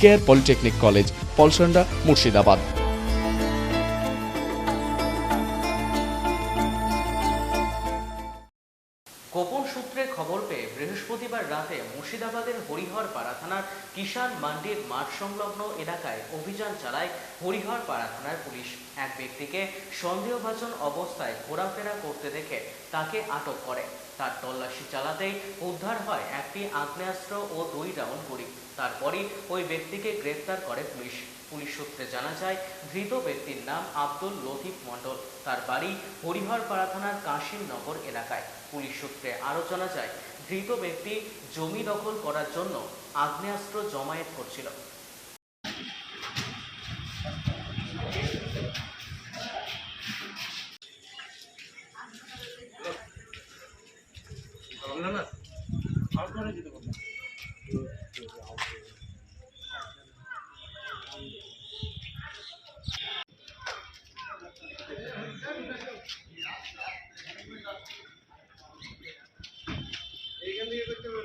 Care polytechnic college, Palsanda, Murshidabad. গোপন সূত্রে খবর পেয়ে বৃহস্পতিবার রাতে মুর্শিদাবাদের থানার মান্ডির মাঠ সংলগ্ন এলাকায় অভিযান চালায় হরিহরপাড়া থানার পুলিশ। এক ব্যক্তিকে সন্দেহভাজন অবস্থায় ঘোরাফেরা করতে দেখে তাকে আটক করে। তার তল্লাশি চালাতেই উদ্ধার হয় একটি আগ্নেয়াস্ত্র ও দুই রাউন্ড গুলি। তারপরই ওই ব্যক্তিকে গ্রেপ্তার করে পুলিশ। পুলিশ সূত্রে জানা যায়, ধৃত ব্যক্তির নাম আব্দুল লতিফ মণ্ডল। তার বাড়ি হরিহরপাড়া থানার কাশিমনগর এলাকায়। পুলিশ সূত্রে আরও জানা যায়, ধৃত ব্যক্তি জমি দখল করার জন্য আগ্নেয়াস্ত্র জমায়েত করছিল।